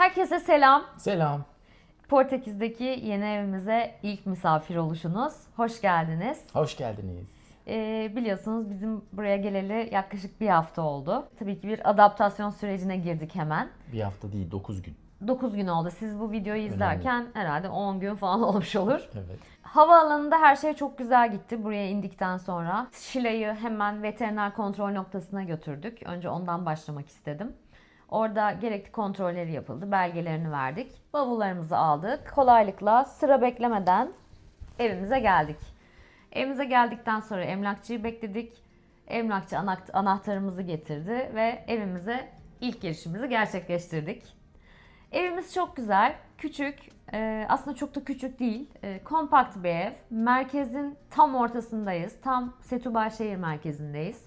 Herkese selam. Selam. Portekiz'deki yeni evimize ilk misafir oluşunuz. Hoş geldiniz. Hoş geldiniz. Ee, biliyorsunuz bizim buraya geleli yaklaşık bir hafta oldu. Tabii ki bir adaptasyon sürecine girdik hemen. Bir hafta değil 9 gün. 9 gün oldu. Siz bu videoyu izlerken herhalde 10 gün falan olmuş olur. Evet. Havaalanında her şey çok güzel gitti buraya indikten sonra. Şile'yi hemen veteriner kontrol noktasına götürdük. Önce ondan başlamak istedim. Orada gerekli kontrolleri yapıldı. Belgelerini verdik. Bavullarımızı aldık. Kolaylıkla sıra beklemeden evimize geldik. Evimize geldikten sonra emlakçıyı bekledik. Emlakçı anahtarımızı getirdi ve evimize ilk girişimizi gerçekleştirdik. Evimiz çok güzel, küçük. Ee, aslında çok da küçük değil. Ee, kompakt bir ev. Merkezin tam ortasındayız. Tam Setúbal şehir merkezindeyiz.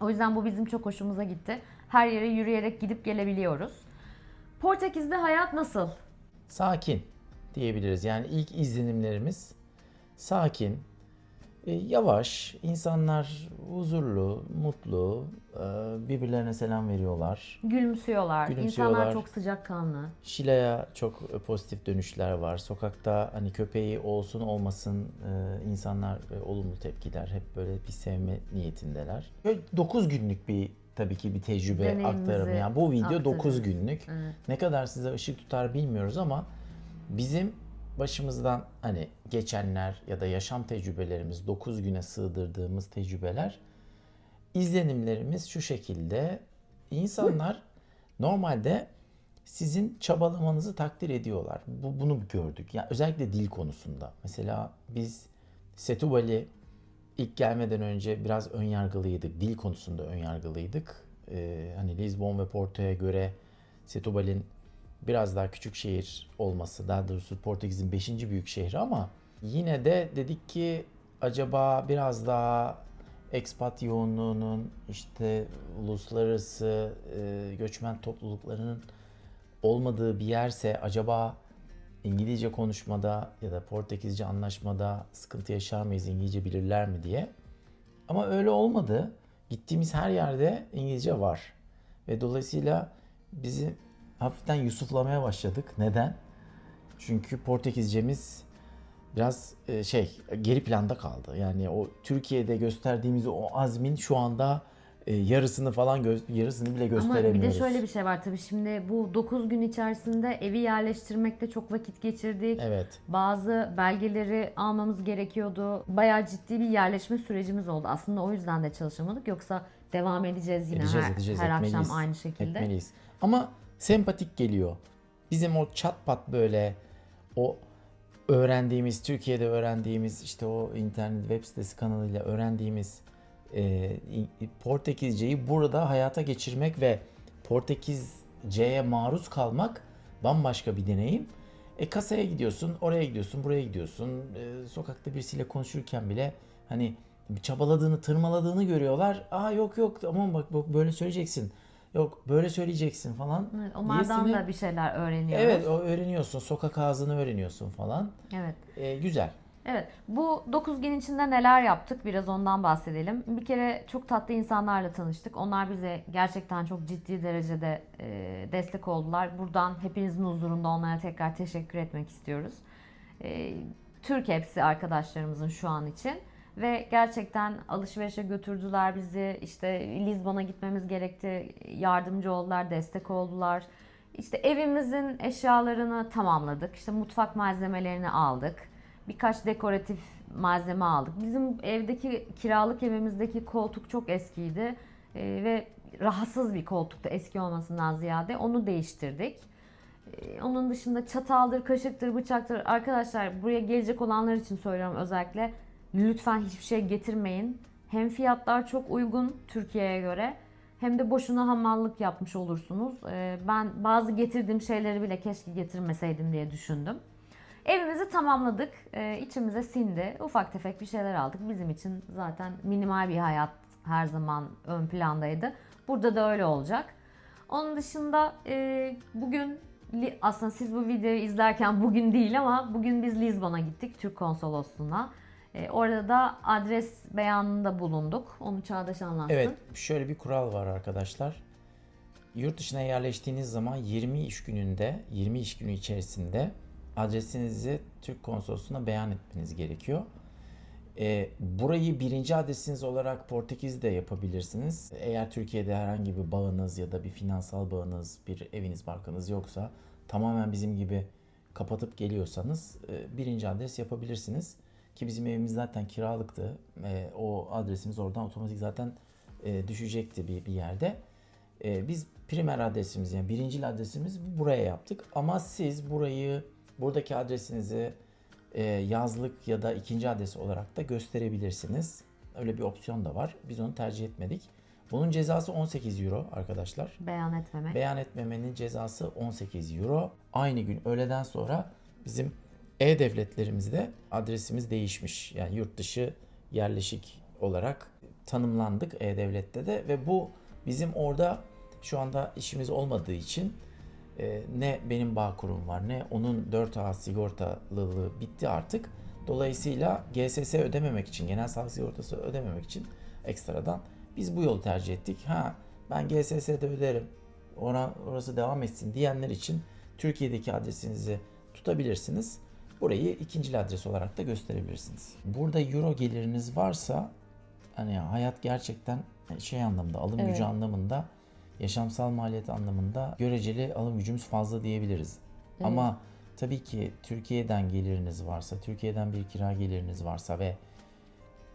O yüzden bu bizim çok hoşumuza gitti. Her yere yürüyerek gidip gelebiliyoruz. Portekiz'de hayat nasıl? Sakin diyebiliriz. Yani ilk izlenimlerimiz sakin, e, yavaş, insanlar huzurlu, mutlu, e, birbirlerine selam veriyorlar. Gülümsüyorlar. Gülümsüyorlar. İnsanlar çok sıcakkanlı. Şile'ye çok e, pozitif dönüşler var. Sokakta hani köpeği olsun olmasın insanlar olumlu tepkiler. Hep böyle bir sevme niyetindeler. Böyle 9 günlük bir tabii ki bir tecrübe Deneyimimizi aktarımı. Yani bu video aktarıyoruz. 9 günlük. Evet. Ne kadar size ışık tutar bilmiyoruz ama bizim başımızdan hani geçenler ya da yaşam tecrübelerimiz 9 güne sığdırdığımız tecrübeler izlenimlerimiz şu şekilde. İnsanlar normalde sizin çabalamanızı takdir ediyorlar. Bu bunu gördük. Yani özellikle dil konusunda. Mesela biz Setúbal'i ilk gelmeden önce biraz ön yargılıydık. Dil konusunda ön yargılıydık. Ee, hani Lisbon ve Porto'ya göre Setúbal'in biraz daha küçük şehir olması, daha doğrusu Portekiz'in 5. büyük şehri ama yine de dedik ki acaba biraz daha expat yoğunluğunun işte uluslararası e, göçmen topluluklarının olmadığı bir yerse acaba İngilizce konuşmada ya da Portekizce anlaşmada sıkıntı yaşar mıyız, İngilizce bilirler mi diye. Ama öyle olmadı. Gittiğimiz her yerde İngilizce var. Ve dolayısıyla bizi hafiften yusuflamaya başladık. Neden? Çünkü Portekizcemiz biraz e, şey geri planda kaldı. Yani o Türkiye'de gösterdiğimiz o azmin şu anda e, yarısını falan gö- yarısını bile Ama gösteremiyoruz. bir de şöyle bir şey var tabii şimdi bu 9 gün içerisinde evi yerleştirmekte çok vakit geçirdik. Evet. Bazı belgeleri almamız gerekiyordu. Bayağı ciddi bir yerleşme sürecimiz oldu. Aslında o yüzden de çalışamadık. Yoksa devam edeceğiz yine Edeceğiz, her, edeceğiz, her etmeliyiz. akşam aynı şekilde. Etmeliyiz. Ama sempatik geliyor. Bizim o çat pat böyle o öğrendiğimiz, Türkiye'de öğrendiğimiz işte o internet web sitesi kanalıyla öğrendiğimiz e, Portekizceyi burada hayata geçirmek ve Portekizce'ye maruz kalmak bambaşka bir deneyim. E kasaya gidiyorsun, oraya gidiyorsun, buraya gidiyorsun. E, sokakta birisiyle konuşurken bile hani çabaladığını, tırmaladığını görüyorlar. Aa yok yok aman bak, bak böyle söyleyeceksin. Yok böyle söyleyeceksin falan. Evet, onlardan diyesini- da bir şeyler öğreniyoruz. Evet o öğreniyorsun. Sokak ağzını öğreniyorsun falan. Evet. E, güzel. Evet, bu 9 gün içinde neler yaptık biraz ondan bahsedelim. Bir kere çok tatlı insanlarla tanıştık. Onlar bize gerçekten çok ciddi derecede e, destek oldular. Buradan hepinizin huzurunda onlara tekrar teşekkür etmek istiyoruz. E, Türk hepsi arkadaşlarımızın şu an için. Ve gerçekten alışverişe götürdüler bizi. İşte Lizbon'a gitmemiz gerekti. Yardımcı oldular, destek oldular. İşte evimizin eşyalarını tamamladık. İşte mutfak malzemelerini aldık birkaç dekoratif malzeme aldık. Bizim evdeki kiralık evimizdeki koltuk çok eskiydi Ee, ve rahatsız bir koltuktu eski olmasından ziyade onu değiştirdik. Ee, onun dışında çataldır, kaşıktır, bıçaktır. Arkadaşlar buraya gelecek olanlar için söylüyorum özellikle. Lütfen hiçbir şey getirmeyin. Hem fiyatlar çok uygun Türkiye'ye göre hem de boşuna hamallık yapmış olursunuz. Ee, ben bazı getirdiğim şeyleri bile keşke getirmeseydim diye düşündüm. Evimizi tamamladık. Ee, içimize sindi. Ufak tefek bir şeyler aldık. Bizim için zaten minimal bir hayat her zaman ön plandaydı. Burada da öyle olacak. Onun dışında e, bugün aslında siz bu videoyu izlerken bugün değil ama bugün biz Lizbon'a gittik Türk konsolosluğuna. E, orada da adres beyanında bulunduk. Onu Çağdaş anlatsın. Evet şöyle bir kural var arkadaşlar. yurt dışına yerleştiğiniz zaman 20 iş gününde, 20 iş günü içerisinde adresinizi Türk konsolosluğuna beyan etmeniz gerekiyor. E, burayı birinci adresiniz olarak Portekiz'de yapabilirsiniz. Eğer Türkiye'de herhangi bir bağınız ya da bir finansal bağınız, bir eviniz, barkınız yoksa tamamen bizim gibi kapatıp geliyorsanız e, birinci adres yapabilirsiniz. Ki bizim evimiz zaten kiralıktı. E, o adresimiz oradan otomatik zaten e, düşecekti bir, bir yerde. E, biz primer adresimiz yani birincil adresimiz buraya yaptık. Ama siz burayı, buradaki adresinizi e, yazlık ya da ikinci adres olarak da gösterebilirsiniz. Öyle bir opsiyon da var. Biz onu tercih etmedik. Bunun cezası 18 euro arkadaşlar. Beyan etmemek. Beyan etmemenin cezası 18 euro. Aynı gün öğleden sonra bizim e-devletlerimizde adresimiz değişmiş. Yani yurt dışı yerleşik olarak tanımlandık e-devlette de ve bu bizim orada şu anda işimiz olmadığı için e, ne benim bağ kurum var ne onun 4A sigortalılığı bitti artık. Dolayısıyla GSS ödememek için, genel sağlık sigortası ödememek için ekstradan biz bu yolu tercih ettik. Ha ben GSS'de öderim. Ona orası devam etsin diyenler için Türkiye'deki adresinizi tutabilirsiniz. Burayı ikinci adres olarak da gösterebilirsiniz. Burada euro geliriniz varsa hani hayat gerçekten şey anlamda, alım Evet. gücü anlamında, yaşamsal maliyet anlamında göreceli alım gücümüz fazla diyebiliriz. Ama tabii ki Türkiye'den geliriniz varsa, Türkiye'den bir kira geliriniz varsa ve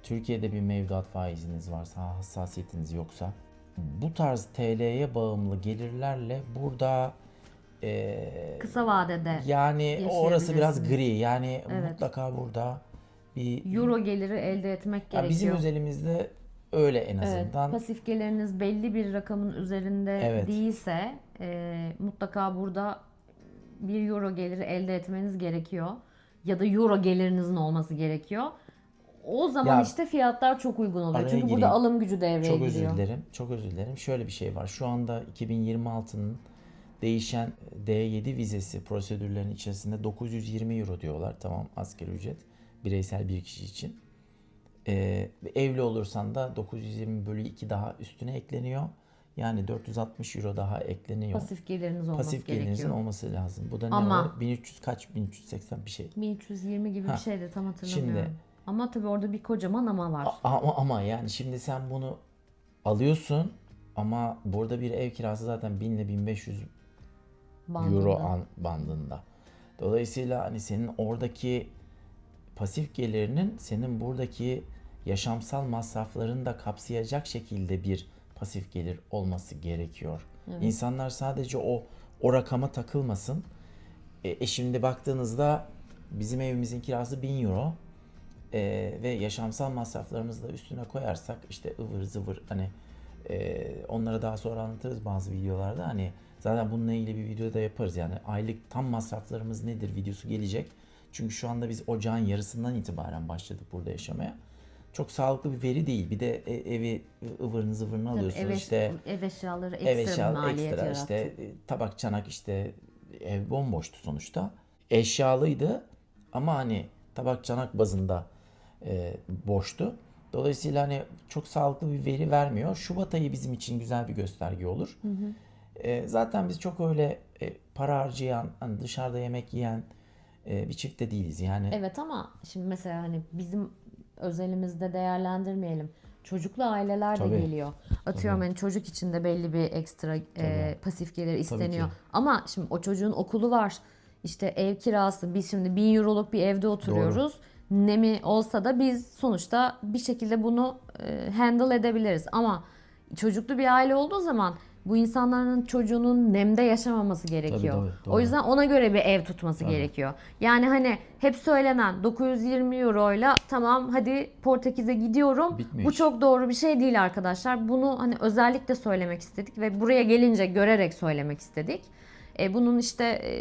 Türkiye'de bir mevduat faiziniz varsa, hassasiyetiniz yoksa bu tarz TL'ye bağımlı gelirlerle burada eee, Kısa vadede yani orası biraz gri. Yani Evet. mutlaka burada bir euro geliri elde etmek gerekiyor. bizim özelimizde öyle en Evet, azından. pasif geliriniz belli bir rakamın üzerinde Evet. değilse e, mutlaka burada bir euro geliri elde etmeniz gerekiyor. Ya da euro gelirinizin olması gerekiyor. O zaman Ya, işte fiyatlar çok uygun oluyor. Çünkü gireyim. burada alım gücü devreye Çok özür giriyor. dilerim. Çok özür dilerim. Şöyle bir şey var. Şu anda 2026'nın değişen D7 vizesi prosedürlerinin içerisinde 920 euro diyorlar. Tamam asgari ücret. Bireysel bir kişi için. Ee, evli olursan da 920 bölü 2 daha üstüne ekleniyor. Yani 460 euro daha ekleniyor. Pasif geliriniz olması Pasif gelirinizin gerekiyor. olması lazım. Bu da ne Ama- o? 1300 kaç? 1380 bir şey. 1320 gibi Ha, bir şeydi tam hatırlamıyorum. şimdi- ama tabii orada bir kocaman ama var. A- Ama ama yani şimdi sen bunu alıyorsun ama burada bir ev kirası zaten 1000 ile 1500 bandında. euro an, bandında. Dolayısıyla hani senin oradaki pasif gelirinin senin buradaki yaşamsal masraflarını da kapsayacak şekilde bir pasif gelir olması gerekiyor. İnsanlar sadece o o rakama takılmasın. E, e şimdi baktığınızda bizim evimizin kirası 1000 euro. E, ve yaşamsal masraflarımızı da üstüne koyarsak işte ıvır zıvır hani e, onları daha sonra anlatırız bazı videolarda hani zaten bununla ilgili bir video da yaparız yani aylık tam masraflarımız nedir videosu gelecek. Çünkü şu anda biz ocağın yarısından itibaren başladık burada yaşamaya. Çok sağlıklı bir veri değil. Bir de e- evi ıvırını zıvırını Tabii alıyorsunuz ev, işte ev eşyaları ekstra ev eşya maliyet ekstra yarattı. işte e, tabak çanak işte ev bomboştu sonuçta. Eşyalıydı ama hani tabak çanak bazında e, boştu. Dolayısıyla hani çok sağlıklı bir veri vermiyor. Şubat ayı bizim için güzel bir gösterge olur. E, zaten biz çok öyle e, para harcayan, hani dışarıda yemek yiyen e, bir çift de değiliz. Yani Evet ama şimdi mesela hani bizim özelimizde değerlendirmeyelim. Çocuklu aileler de Tabii. geliyor. Atıyorum hani çocuk için de belli bir ekstra e, pasif gelir isteniyor. Ama şimdi o çocuğun okulu var. İşte ev kirası. Biz şimdi 1000 euroluk bir evde oturuyoruz. Ne mi olsa da biz sonuçta bir şekilde bunu e, handle edebiliriz. Ama çocuklu bir aile olduğu zaman bu insanların çocuğunun nemde yaşamaması gerekiyor. tabii, doğru. o yüzden ona göre bir ev tutması gerekiyor. Yani hani hep söylenen 920 euroyla tamam hadi Portekiz'e gidiyorum. Bitmiyor Bu çok doğru bir şey değil arkadaşlar. Bunu hani özellikle söylemek istedik ve buraya gelince görerek söylemek istedik. E, bunun işte e,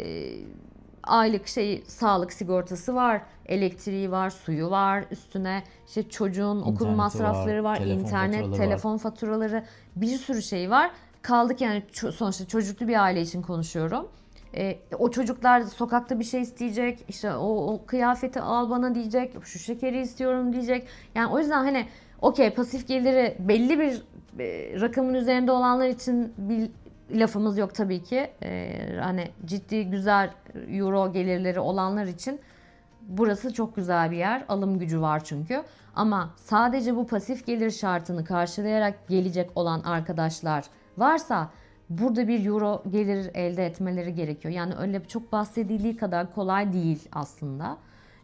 aylık şey sağlık sigortası var, elektriği var, suyu var, üstüne işte çocuğun okul İnterneti masrafları var, var, telefon internet, faturaları var. telefon faturaları, bir sürü şey var. Kaldık yani sonuçta çocuklu bir aile için konuşuyorum. E, o çocuklar sokakta bir şey isteyecek, işte o, o kıyafeti al bana diyecek, şu şekeri istiyorum diyecek. Yani o yüzden hani okey pasif geliri belli bir e, rakamın üzerinde olanlar için bir lafımız yok tabii ki. Ee, hani ciddi güzel euro gelirleri olanlar için burası çok güzel bir yer. Alım gücü var çünkü. Ama sadece bu pasif gelir şartını karşılayarak gelecek olan arkadaşlar varsa burada bir euro gelir elde etmeleri gerekiyor. Yani öyle çok bahsedildiği kadar kolay değil aslında.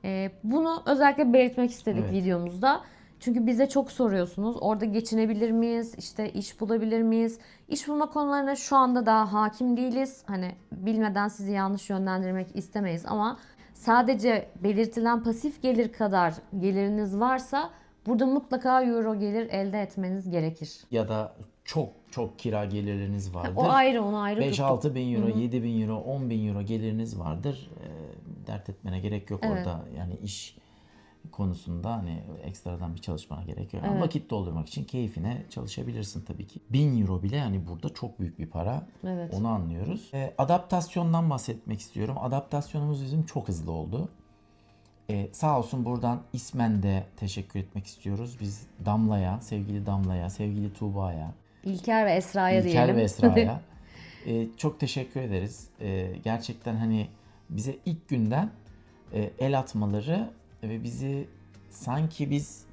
Ee, bunu özellikle belirtmek istedik Evet. videomuzda. Çünkü bize çok soruyorsunuz. Orada geçinebilir miyiz? İşte iş bulabilir miyiz? İş bulma konularına şu anda daha hakim değiliz. Hani bilmeden sizi yanlış yönlendirmek istemeyiz ama sadece belirtilen pasif gelir kadar geliriniz varsa burada mutlaka euro gelir elde etmeniz gerekir. Ya da çok çok kira gelirleriniz vardır. O ayrı onu ayrı tuttuk. 5-6 bin euro, 7 bin euro, 10 bin euro geliriniz vardır. Ee, dert etmene gerek yok Evet. orada. Yani iş konusunda hani ekstradan bir çalışmana gerek yok. Ama Evet. vakit doldurmak için keyfine çalışabilirsin tabii ki. 1000 euro bile yani burada çok büyük bir para. Evet. Onu anlıyoruz. Ee, adaptasyondan bahsetmek istiyorum. Adaptasyonumuz bizim çok hızlı oldu. Ee, sağ olsun buradan ismen de teşekkür etmek istiyoruz. Biz Damla'ya, sevgili Damla'ya, sevgili Tuğba'ya, İlker ve Esra'ya İlker diyelim. ve Esra'ya e, çok teşekkür ederiz. E, gerçekten hani bize ilk günden e, el atmaları ve bizi sanki biz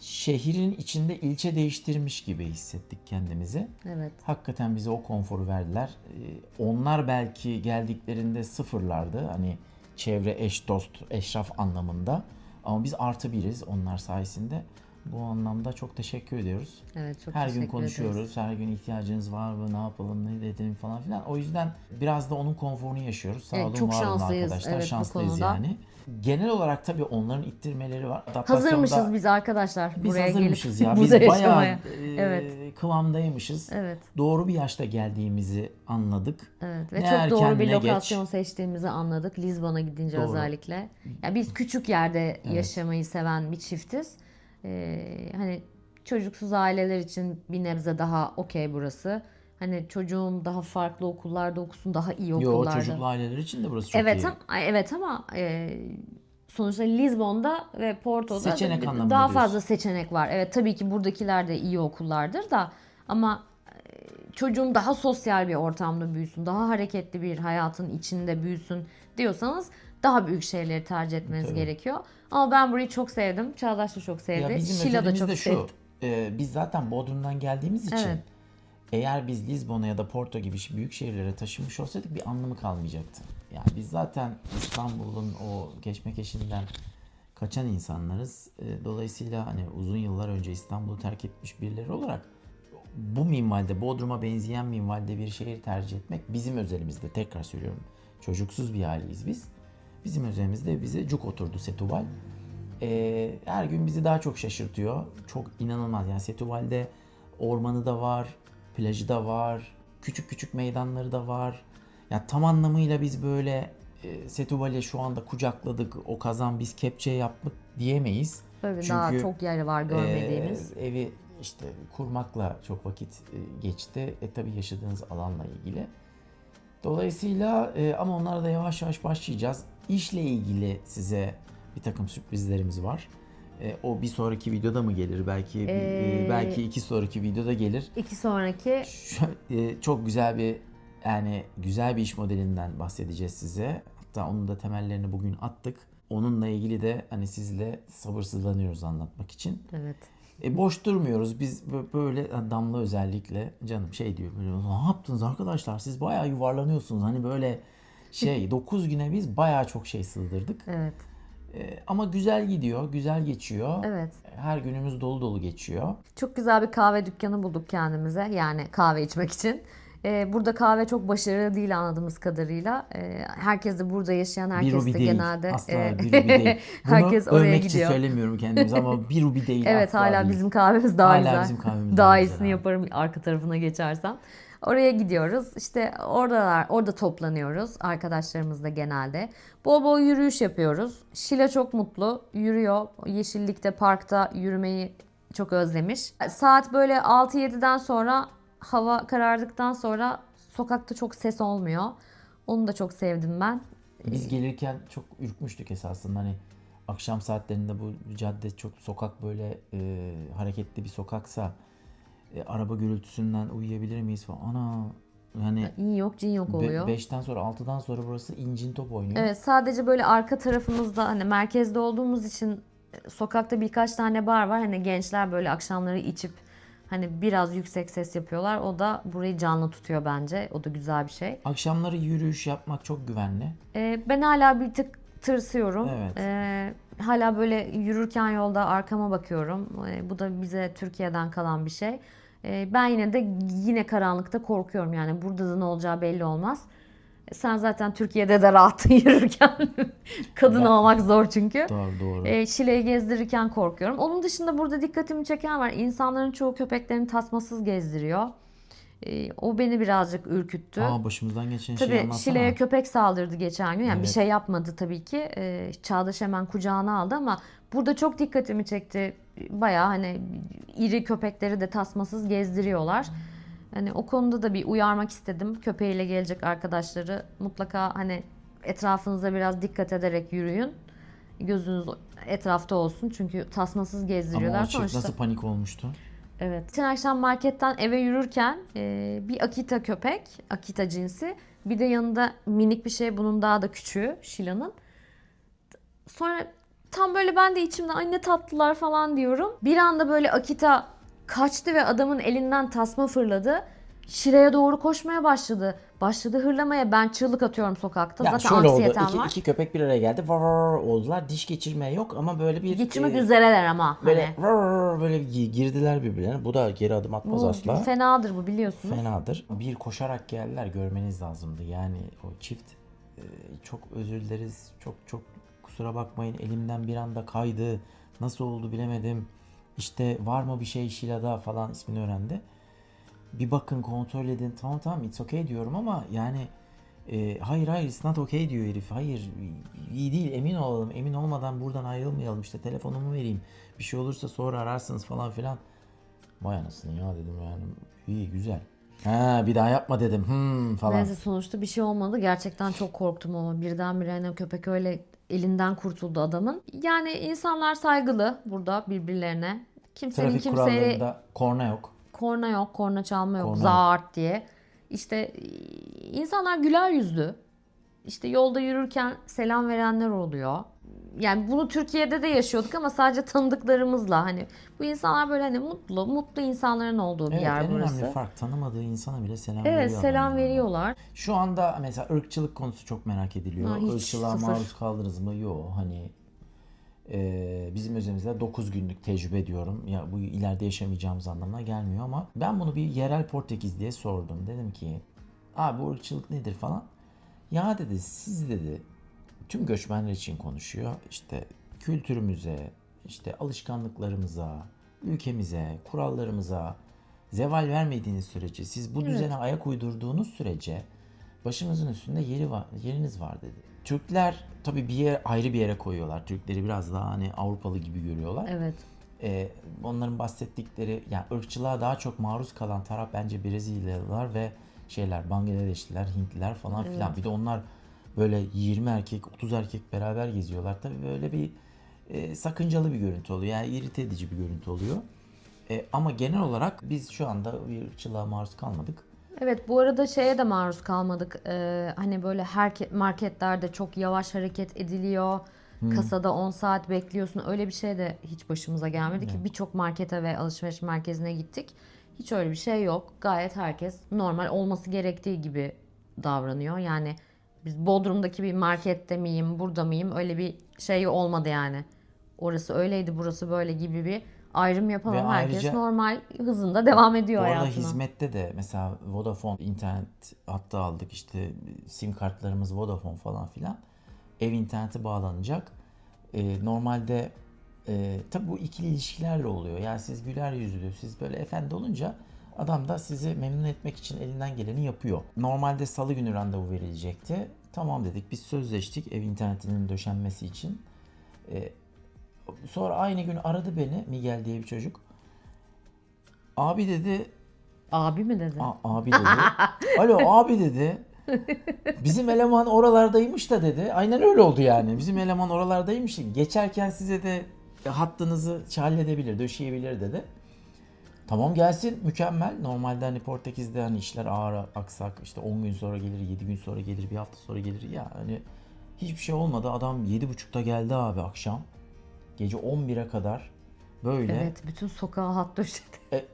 şehrin içinde ilçe değiştirmiş gibi hissettik kendimizi. evet. Hakikaten bize o konforu verdiler. E, onlar belki geldiklerinde sıfırlardı. Hani çevre, eş, dost, eşraf anlamında. Ama biz artı biriz onlar sayesinde. Bu anlamda çok teşekkür ediyoruz. Evet çok Her teşekkür gün ederiz. konuşuyoruz. Her gün ihtiyacınız var mı? Ne yapalım? Ne edelim falan filan. O yüzden biraz da onun konforunu yaşıyoruz. Sağ Evet, olun, çok var olun şanslıyız, arkadaşlar. evet, Şanslıyız yani. Genel olarak tabii onların ittirmeleri var. Adaptasyonda Hazırmışız biz arkadaşlar biz buraya hazırmışız gelip ya. Biz bayağı yaşamaya. e, Evet. kıvamdaymışız. Evet. Doğru bir yaşta geldiğimizi anladık. Evet ve Ne çok doğru bir ne geç. lokasyon seçtiğimizi anladık Lizbon'a gidince Doğru. özellikle. Ya biz küçük yerde yaşamayı seven bir çiftiz. Ee, hani çocuksuz aileler için bir nebze daha okey burası. Hani çocuğum daha farklı okullarda okusun, daha iyi Yo okullarda. çocuklu aileler için de burası çok evet iyi. evet ama e, sonuçta Lizbon'da ve Porto'da Seçenek daha diyorsun. fazla seçenek var. Evet tabii ki buradakiler de iyi okullardır da ama e, çocuğum daha sosyal bir ortamda büyüsün, daha hareketli bir hayatın içinde büyüsün diyorsanız daha büyük şeyleri tercih etmeniz Tabii. gerekiyor. Ama ben burayı çok sevdim. Çağdaş da çok sevdi. Ya bizim Şila da çok de şu. sevdi. e, biz zaten Bodrum'dan geldiğimiz için Evet. eğer biz Lizbon'a ya da Porto gibi şi- büyük şehirlere taşınmış olsaydık bir anlamı kalmayacaktı. Yani biz zaten İstanbul'un o geçmekeşinden kaçan insanlarız. E, dolayısıyla hani uzun yıllar önce İstanbul'u terk etmiş birileri olarak bu minvalde Bodrum'a benzeyen minvalde bir şehir tercih etmek bizim özelimizde tekrar söylüyorum. Çocuksuz bir aileyiz biz. Bizim özelimizde bize cuk oturdu Setúbal. Ee, her gün bizi daha çok şaşırtıyor. Çok inanılmaz. Yani Setúbal'de ormanı da var, plajı da var, küçük küçük meydanları da var. Ya tam anlamıyla biz böyle e, Setúbal'i şu anda kucakladık, o kazan biz kepçe yaptık diyemeyiz. Tabii Çünkü, daha çok yer var görmediğimiz. Ee, evi işte kurmakla çok vakit e, geçti. E tabii yaşadığınız alanla ilgili. Dolayısıyla e, ama onlara da yavaş yavaş başlayacağız. İşle ilgili size bir takım sürprizlerimiz var. E, o bir sonraki videoda mı gelir? Belki e, Ee, belki iki sonraki videoda gelir. İki sonraki Şu, e, çok güzel bir yani güzel bir iş modelinden bahsedeceğiz size. Hatta onun da temellerini bugün attık. Onunla ilgili de hani sizle sabırsızlanıyoruz anlatmak için. evet. E boş durmuyoruz. Biz bö- böyle Damla özellikle canım şey diyor böyle ne yaptınız arkadaşlar siz bayağı yuvarlanıyorsunuz. Hani böyle şey 9 güne biz bayağı çok şey sığdırdık. Evet. E, ama güzel gidiyor, güzel geçiyor. Evet. Her günümüz dolu dolu geçiyor. Çok güzel bir kahve dükkanı bulduk kendimize. Yani kahve içmek için. Ee, burada kahve çok başarılı değil anladığımız kadarıyla. Ee, herkes de burada yaşayan bir herkes rubi de değil. genelde Asla e, bir rubi değil. Bunu herkes oraya gidiyor. için söylemiyorum kendimize ama bir rubi değil Evet hala değil. bizim kahvemiz daha Hala güzel. bizim kahvemiz daha daha iyisini yaparım arka tarafına geçersem. Oraya gidiyoruz. İşte oradalar, orada toplanıyoruz arkadaşlarımızla genelde. Bol bol yürüyüş yapıyoruz. Şila çok mutlu. Yürüyor. Yeşillikte, parkta yürümeyi çok özlemiş. Saat böyle 6-7'den sonra hava karardıktan sonra sokakta çok ses olmuyor. Onu da çok sevdim ben. Biz gelirken çok ürkmüştük esasında hani akşam saatlerinde bu cadde çok sokak böyle e, hareketli bir sokaksa e, araba gürültüsünden uyuyabilir miyiz falan. Ana Hani İyi yok cin yok oluyor. 5'ten sonra 6'dan sonra burası incin top oynuyor. Evet sadece böyle arka tarafımızda hani merkezde olduğumuz için e, sokakta birkaç tane bar var. Hani gençler böyle akşamları içip hani biraz yüksek ses yapıyorlar. O da burayı canlı tutuyor bence. O da güzel bir şey. Akşamları yürüyüş yapmak çok güvenli. Ee, ben hala bir tık tırsıyorum. Evet. Ee, hala böyle yürürken yolda arkama bakıyorum. Ee, bu da bize Türkiye'den kalan bir şey. Ee, ben yine de yine karanlıkta korkuyorum. Yani burada da ne olacağı belli olmaz. Sen zaten Türkiye'de de rahattın yürürken. Kadın Ben- olmak zor çünkü. Doğru doğru. E, Şile'yi gezdirirken korkuyorum. Onun dışında burada dikkatimi çeken var. İnsanların çoğu köpeklerini tasmasız gezdiriyor. E, o beni birazcık ürküttü. Aa başımızdan geçen şeyi Tabii anlatsana. Şile'ye köpek saldırdı geçen gün. Yani bir Evet. şey yapmadı tabii ki. Ee, Çağdaş hemen kucağına aldı ama burada çok dikkatimi çekti. Bayağı hani iri köpekleri de tasmasız gezdiriyorlar. Hani o konuda da bir uyarmak istedim. Köpeğiyle gelecek arkadaşları mutlaka hani etrafınıza biraz dikkat ederek yürüyün. Gözünüz etrafta olsun çünkü tasmasız Ama gezdiriyorlar o çift sonuçta. nasıl panik olmuştu? Evet. Geçen akşam marketten eve yürürken e, bir Akita köpek, Akita cinsi. Bir de yanında minik bir şey, bunun daha da küçüğü, Shila'nın. Sonra tam böyle ben de içimden ay ne tatlılar falan diyorum. Bir anda böyle Akita kaçtı ve adamın elinden tasma fırladı. Şile'ye doğru koşmaya başladı. Başladı hırlamaya. Ben çığlık atıyorum sokakta. Ya Zaten şöyle oldu. İki, var. iki köpek bir araya geldi. Var var oldular. Diş geçirme yok ama böyle bir Geçirmek e, üzereler ama. böyle hani. var var böyle gi- girdiler birbirlerine. Bu da geri adım atmaz Bu asla. fenadır bu biliyorsunuz. Fenadır. Bir koşarak geldiler görmeniz lazımdı. Yani o çift e, çok özür dileriz. Çok çok kusura bakmayın elimden bir anda kaydı. Nasıl oldu bilemedim. İşte var mı bir şey Şila'da falan ismini öğrendi. Bir bakın kontrol edin. Tamam tamam it's okay diyorum ama yani e, hayır hayır it's not okay diyor herif. Hayır iyi değil emin olalım. Emin olmadan buradan ayrılmayalım. İşte telefonumu vereyim. Bir şey olursa sonra ararsınız falan filan. Vay anasını ya dedim yani. İyi güzel. Ha bir daha yapma dedim. Hmm falan. Neyse sonuçta bir şey olmadı. Gerçekten çok korktum ama birdenbire hani köpek öyle elinden kurtuldu adamın. Yani insanlar saygılı burada birbirlerine. Kimsenin Trafik kimseye kurallarında korna yok. korna yok, korna çalma yok, Korna yok. zart diye. İşte insanlar güler yüzlü. İşte yolda yürürken selam verenler oluyor. Yani bunu Türkiye'de de yaşıyorduk ama sadece tanıdıklarımızla hani bu insanlar böyle hani mutlu, mutlu insanların olduğu bir Evet yer en burası. önemli fark tanımadığı insana bile selam Evet veriyor. selam adamlar. veriyorlar. Şu anda mesela ırkçılık konusu çok merak ediliyor. Ha, hiç, Irkçılığa sıfır. maruz kaldınız mı? Yok. Hani e, bizim özelimizde 9 günlük tecrübe diyorum. Ya bu ileride yaşamayacağımız anlamına gelmiyor ama ben bunu bir yerel Portekiz diye sordum. Dedim ki abi bu ırkçılık nedir falan. Ya dedi siz dedi tüm göçmenler için konuşuyor. İşte kültürümüze, işte alışkanlıklarımıza, ülkemize, kurallarımıza zeval vermediğiniz sürece, siz bu Evet. düzene ayak uydurduğunuz sürece başımızın üstünde yeri var, yeriniz var dedi. Türkler tabii bir yer ayrı bir yere koyuyorlar. Türkleri biraz daha hani Avrupalı gibi görüyorlar. Evet. Ee, onların bahsettikleri yani ırkçılığa daha çok maruz kalan taraf bence Brezilyalılar ve şeyler Bangladeşliler, Hintliler falan filan. Evet. Bir de onlar böyle 20 erkek, 30 erkek beraber geziyorlar. Tabii böyle bir e, sakıncalı bir görüntü oluyor. Yani irite edici bir görüntü oluyor. E, ama genel olarak biz şu anda bir ırkçılığa maruz kalmadık. Evet bu arada şeye de maruz kalmadık. Ee, hani böyle her marketlerde çok yavaş hareket ediliyor. Kasada 10 saat bekliyorsun. Öyle bir şey de hiç başımıza gelmedi ki birçok markete ve alışveriş merkezine gittik. Hiç öyle bir şey yok. Gayet herkes normal olması gerektiği gibi davranıyor. Yani Bodrum'daki bir markette miyim, burada mıyım öyle bir şey olmadı yani. Orası öyleydi, burası böyle gibi bir ayrım yapamam. Ve Herkes ayrıca- normal hızında devam ediyor Bu arada hayatına. hizmette de mesela Vodafone internet hattı aldık işte sim kartlarımız Vodafone falan filan. Ev interneti bağlanacak. Ee, normalde e, tabi bu ikili ilişkilerle oluyor. Yani siz güler yüzlü, siz böyle efendi olunca adam da sizi memnun etmek için elinden geleni yapıyor. Normalde salı günü randevu verilecekti. Tamam dedik biz sözleştik ev internetinin döşenmesi için. Ee, sonra aynı gün aradı beni Miguel diye bir çocuk. Abi dedi Abi mi dedi? A- abi dedi. Alo abi dedi. Bizim eleman oralardaymış da dedi. Aynen öyle oldu yani. Bizim eleman oralardaymış. Geçerken size de hattınızı halledebilir, döşeyebilir dedi. Tamam gelsin mükemmel. Normalde hani Portekiz'de hani işler ağır aksak işte 10 gün sonra gelir, 7 gün sonra gelir, bir hafta sonra gelir. Ya hani hiçbir şey olmadı. Adam 7.30'da geldi abi akşam. Gece 11'e kadar böyle Evet bütün sokağa hat döşedi. E,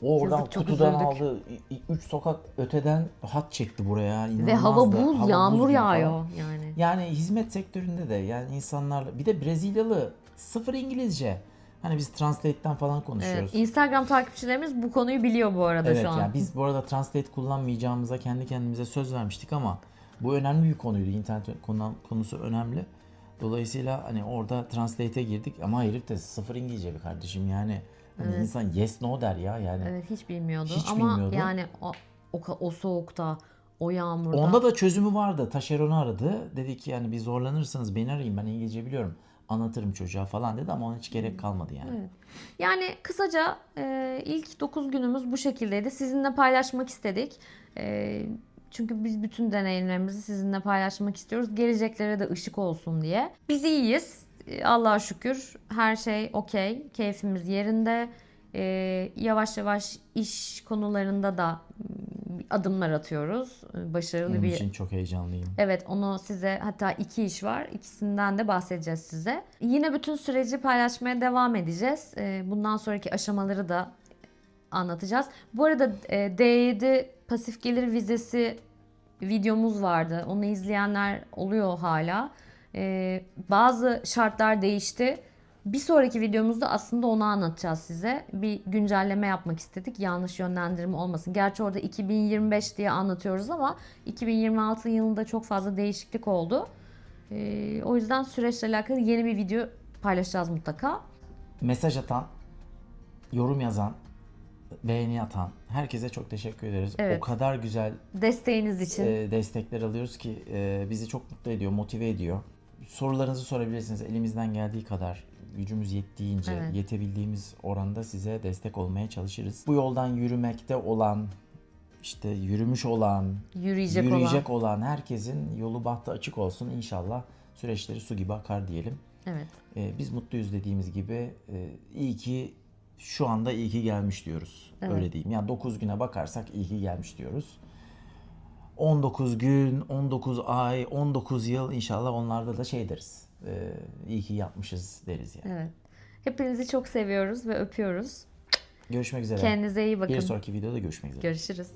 o oradan Yazık, kutudan aldı. 3 sokak öteden hat çekti buraya. Ve İnanılmazdı. hava buz, Hava yağmur buz yağıyor falan. yani. Yani hizmet sektöründe de yani insanlarla bir de Brezilyalı sıfır İngilizce. Hani biz Translate'ten falan konuşuyoruz. Evet, Instagram takipçilerimiz bu konuyu biliyor bu arada Evet şu an. yani biz bu arada Translate kullanmayacağımıza kendi kendimize söz vermiştik ama bu önemli bir konuydu. İnternet konu- konusu önemli. Dolayısıyla hani orada Translate'e girdik ama herif de sıfır İngilizce bir kardeşim yani. Hani insan yes no der ya yani. Evet hiç bilmiyordu Hiç ama bilmiyordu. yani o, o, o soğukta, o yağmurda. Onda da çözümü vardı. Taşeronu aradı. Dedi ki yani bir zorlanırsanız beni arayın ben İngilizce biliyorum. Anlatırım çocuğa falan dedi ama ona hiç gerek kalmadı yani. Evet. Yani kısaca e, ilk 9 günümüz bu şekildeydi. Sizinle paylaşmak istedik. E, çünkü biz bütün deneyimlerimizi sizinle paylaşmak istiyoruz. Geleceklere de ışık olsun diye. Biz iyiyiz. E, Allah'a şükür her şey okey. Keyfimiz yerinde. E, yavaş yavaş iş konularında da adımlar atıyoruz. E, Başarılı Onun bir için çok heyecanlıyım. Evet onu size hatta iki iş var. İkisinden de bahsedeceğiz size. Yine bütün süreci paylaşmaya devam edeceğiz. Ee, Bundan sonraki aşamaları da anlatacağız. Bu arada e, D7 pasif gelir vizesi videomuz vardı. Onu izleyenler oluyor hala. Ee, Bazı şartlar değişti. Bir sonraki videomuzda aslında onu anlatacağız size. Bir güncelleme yapmak istedik. Yanlış yönlendirme olmasın. Gerçi orada 2025 diye anlatıyoruz ama 2026 yılında çok fazla değişiklik oldu. Ee, o yüzden süreçle alakalı yeni bir video paylaşacağız mutlaka. Mesaj atan, yorum yazan, beğeni atan herkese çok teşekkür ederiz. Evet. O kadar güzel Desteğiniz için. e, destekler alıyoruz ki e, bizi çok mutlu ediyor, motive ediyor. Sorularınızı sorabilirsiniz. Elimizden geldiği kadar, gücümüz yettiğince, Evet. yetebildiğimiz oranda size destek olmaya çalışırız. Bu yoldan yürümekte olan, işte yürümüş olan, Yürüyecek, yürüyecek olan. olan herkesin yolu bahtı açık olsun. İnşallah süreçleri su gibi akar diyelim. Evet. Ee, biz mutluyuz dediğimiz gibi e, iyi ki şu anda iyi ki gelmiş diyoruz. Evet. Öyle diyeyim. Yani 9 güne bakarsak iyi ki gelmiş diyoruz. 19 gün, 19 ay, 19 yıl inşallah onlarda da şey deriz. Ee, iyi ki yapmışız deriz yani. Evet. Hepinizi çok seviyoruz ve öpüyoruz. Görüşmek üzere. Kendinize iyi bakın. Bir sonraki videoda görüşmek üzere. Görüşürüz.